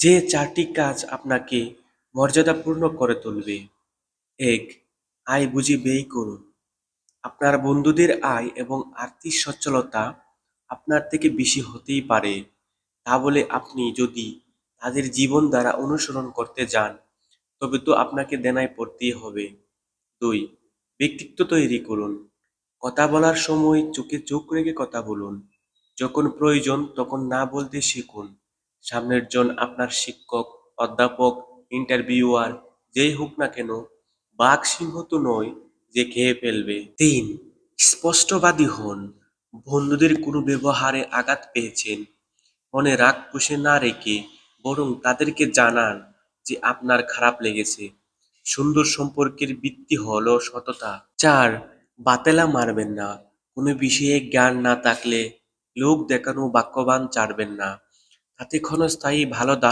যে চারটি কাজ আপনাকে মর্যাদাপূর্ণ করে তুলবে, এক, আয় বুঝে ব্যয় করুন। আপনার বন্ধুদের আয় এবং আর্থিক সচ্ছলতা আপনার থেকে বেশি হতেই পারে। তা বলে আপনি যদি তাদের জীবন দ্বারা অনুসরণ করতে যান, তবে তো আপনাকে দেনায় পড়তেই হবে। দুই, ব্যক্তিত্ব তৈরি করুন। কথা বলার সময় চোখে চোখ রেখে কথা বলুন। যখন প্রয়োজন তখন না বলতে শিখুন। সামনের জন আপনার শিক্ষক, অধ্যাপক ইন্টারভিউয়ার যেই হোক না কেন, বাঘ সিংহ তো নয় যে খেয়ে ফেলবে। তিন, স্পষ্টবাদী হন। বন্ধুদের কোনো ব্যবহারে আঘাত পেয়েছেন। মনে রাগ পুষে না রেখে বরং তাদেরকে জানান যে আপনার খারাপ লেগেছে। সুন্দর সম্পর্কের ভিত্তি হল সততা। চার, বাতেলা মারবেন না। কোনো বিষয়ে জ্ঞান না থাকলে লোক দেখানো বাক্যবান চাড়বেন না। তাতে ক্ষণস্থায়ী ভালো ধারণা